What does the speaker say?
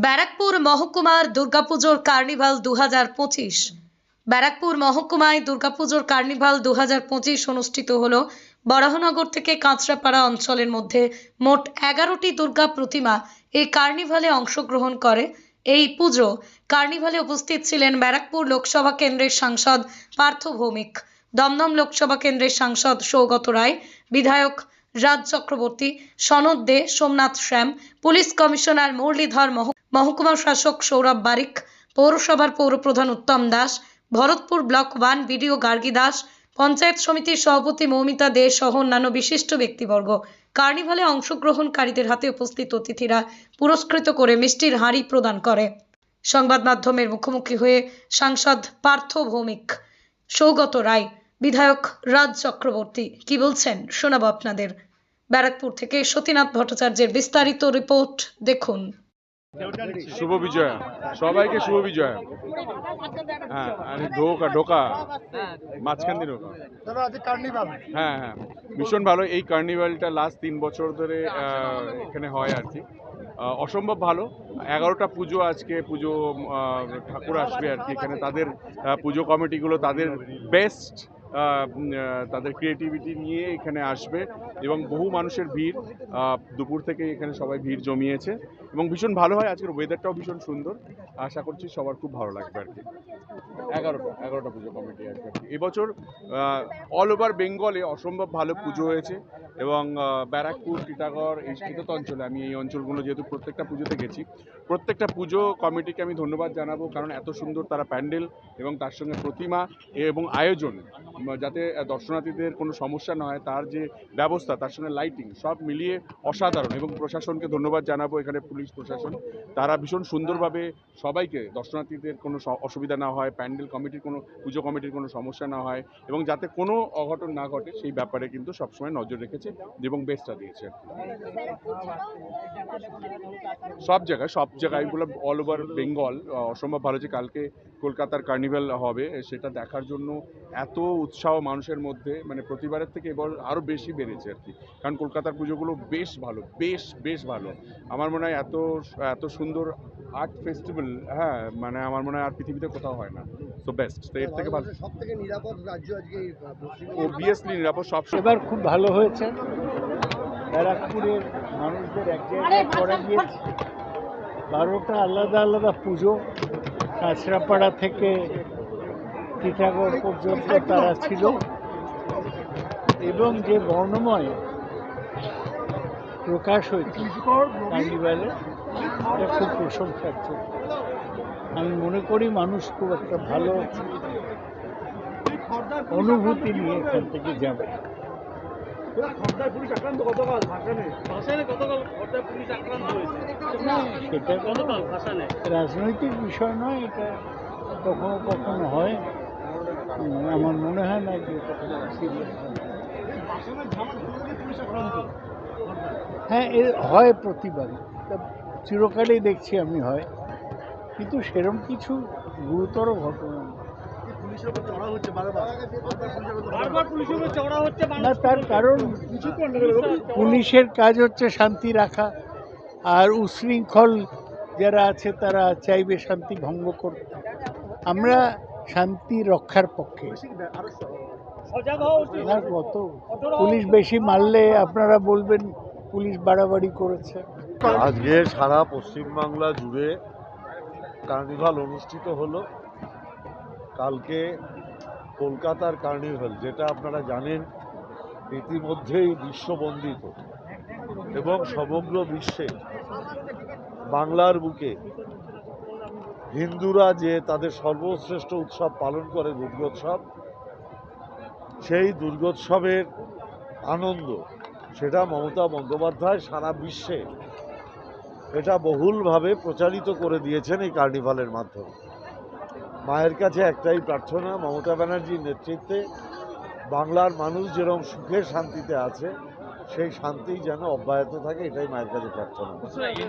ব্যারাকপুর মহকুমার দুর্গাপুজোর কার্নিভাল দু ব্যারাকপুর মহকুমায় দুর্গাপুজোর কার্নিভাল দু অনুষ্ঠিত হলো বরাহনগর থেকে কাঁচরাপাড়া অঞ্চলের মধ্যে। মোট এগারোটি দুর্গা প্রতিমা এই কার্নিভালে অংশগ্রহণ করে। এই পুজো কার্নিভালে উপস্থিত ছিলেন ব্যারাকপুর লোকসভা কেন্দ্রের সাংসদ পার্থ ভৌমিক, দমদম লোকসভা কেন্দ্রের সাংসদ সৌগত রায়, বিধায়ক রাজ চক্রবর্তী, সনদ দে, সোমনাথ শ্যাম, পুলিশ কমিশনার মুরলীধর মহ- মহকুমা শাসক সৌরভ বারিক, পৌরসভার পৌরপ্রধান Uttam Das, Bharatpur block one BDO Gargi Das, panchayat সমিতির সভাপতি মৌমিতা দে সহ অন্যান্য বিশিষ্ট ব্যক্তিবর্গ। কার্নিভালে অংশগ্রহণকারীদের হাতে উপস্থিত অতিথিরা পুরস্কৃত করে মিষ্টির হাঁড়ি প্রদান করে। সংবাদ মাধ্যমের মুখোমুখি হয়ে সাংসদ পার্থ ভৌমিক, সৌগত রায়, বিধায়ক রাজ চক্রবর্তী কি বলছেন শোনাবো আপনাদের। ব্যারাকপুর থেকে সতীনাথ ভট্টাচার্যের বিস্তারিত রিপোর্ট দেখুন। শুভ বিজয়া। সবাইকে শুভ বিজয়া। হ্যাঁ আর ঢোকা ঢোকা। মাঝখান দিয়ে ঢোকা। হ্যাঁ হ্যাঁ। ভীষণ ভালো। এই কার্নিভালটা লাস্ট তিন বছর ধরে এখানে হয় আর কি। অসম্ভব ভালো। এগারোটা পুজো আজকে পুজো ঠাকুর আসবে আর কি। এখানে তাদের পুজো কমিটিগুলো তাদের বেস্ট তাদের ক্রিয়েটিভিটি নিয়ে এখানে আসবে এবং বহু মানুষের ভিড় দুপুর থেকে এখানে সবাই ভিড় জমিয়েছে এবং ভীষণ ভালো হয়। আজকের ওয়েদারটাও ভীষণ সুন্দর। আশা করছি সবার খুব ভালো লাগবে আর কি। এগারোটা এগারোটা পুজো কমিটি কি। এবছর অল ওভার বেঙ্গলে অসম্ভব ভালো পুজো হয়েছে। এবং ব্যারাকপুর, টিটাগড়, এই শীতত অঞ্চলে আমি এই অঞ্চলগুলো যেহেতু প্রত্যেকটা পুজোতে গেছি। প্রত্যেকটা পুজো কমিটিকে আমি ধন্যবাদ জানাব কারণ এত সুন্দর তারা প্যান্ডেল এবং তার সঙ্গে প্রতিমা এবং আয়োজন যাতে দর্শনার্থীদের কোনো সমস্যা না হয়, তার যে ব্যবস্থা, তার সঙ্গে লাইটিং সব মিলিয়ে অসাধারণ এবং প্রশাসনকে ধন্যবাদ জানাব এখানে পুলিশ প্রশাসন। তারা ভীষণ সুন্দরভাবে সবাইকে, দর্শনার্থীদের কোনো অসুবিধা না হয়, প্যান্ডেল কমিটির কোনো, পুজো কমিটির কোনো সমস্যা না হয় এবং যাতে কোনো অঘটন না ঘটে সেই ব্যাপারে কিন্তু সবসময় নজর রেখেছে এবং বেস্টটা দিয়েছে। সব জায়গায় সব জায়গায় এগুলো অল ওভার বেঙ্গল অসম্ভব ভালো যে কালকে কলকাতার কার্নিভাল হবে সেটা দেখার জন্য এত উৎসাহ মানুষের মধ্যে মানে প্রতিবারের থেকে এবার আরও বেশি বেড়েছে আর কি। কারণ কলকাতার পুজোগুলো বেশ ভালো বেশ বেশ ভালো। আমার মনে হয় এত এত সুন্দর আর্ট ফেস্টিভ্যাল হ্যাঁ মানে আমার মনে হয় আর পৃথিবীতে কোথাও হয় না। তো বেস্ট তো এর থেকে ভালো সব থেকে নিরাপদ রাজ্য আজকে অবভিয়াসলি নিরাপদ সব এবার খুব ভালো হয়েছে। ব্যারাকপুরের মানুষদের এক জায়গায় করা গিয়েছে বারোটা আলাদা আলাদা পুজো। কাঁচরাপাড়া থেকে টিটাগড় পর্যন্ত তারা ছিল। এবং যে বর্ণময় প্রকাশ হয়েছে কার্নিভালে এটা খুব প্রশংসার্থ আমি মনে করি মানুষ খুব একটা ভালো অনুভূতি নিয়ে এখান থেকে যাবে। রাজনৈতিক বিষয় নয় এটা কখনো কখনো হয়। আমার মনে হয় না যে এটা কোনো serious হবে। হ্যাঁ এর হয় প্রতিবারই। তা চিরকালই দেখছি আমি হয়। কিন্তু সেরম কিছু গুরুতর ঘটনা না। তার কারণ পুলিশের কাজ হচ্ছে শান্তি রাখা। আর উশৃঙ্খল যারা আছে তারা চাইবে শান্তি ভঙ্গ করতে। আমরা শান্তি রক্ষার পক্ষে। কত? পুলিশ বেশি মারলে আপনারা বলবেন পুলিশ বাড়াবাড়ি করেছে। আজকে সারা পশ্চিমবাংলা জুড়ে কার্নিভাল অনুষ্ঠিত হলো। কালকে কলকাতার কার্নিভাল, যেটা আপনারা জানেন, ইতিমধ্যেই বিশ্ববন্দিত এবং সমগ্র বিশ্বে বাংলার বুকে হিন্দুরা যে তাদের সর্বশ্রেষ্ঠ উৎসব পালন করে দুর্গোৎসব, সেই দুর্গোৎসবের আনন্দ সেটা মমতা বন্দ্যোপাধ্যায় সারা বিশ্বে এটা বহুলভাবে প্রচারিত করে দিয়েছেন এই কার্নিভালের মাধ্যমে। মায়ের কাছে একটাই প্রার্থনা, মমতা ব্যানার্জির নেতৃত্বে বাংলার মানুষ যেরকম সুখে শান্তিতে আছে, সেই শান্তি যেন অব্যাহত থাকে, এটাই মায়ের কাছে প্রার্থনা।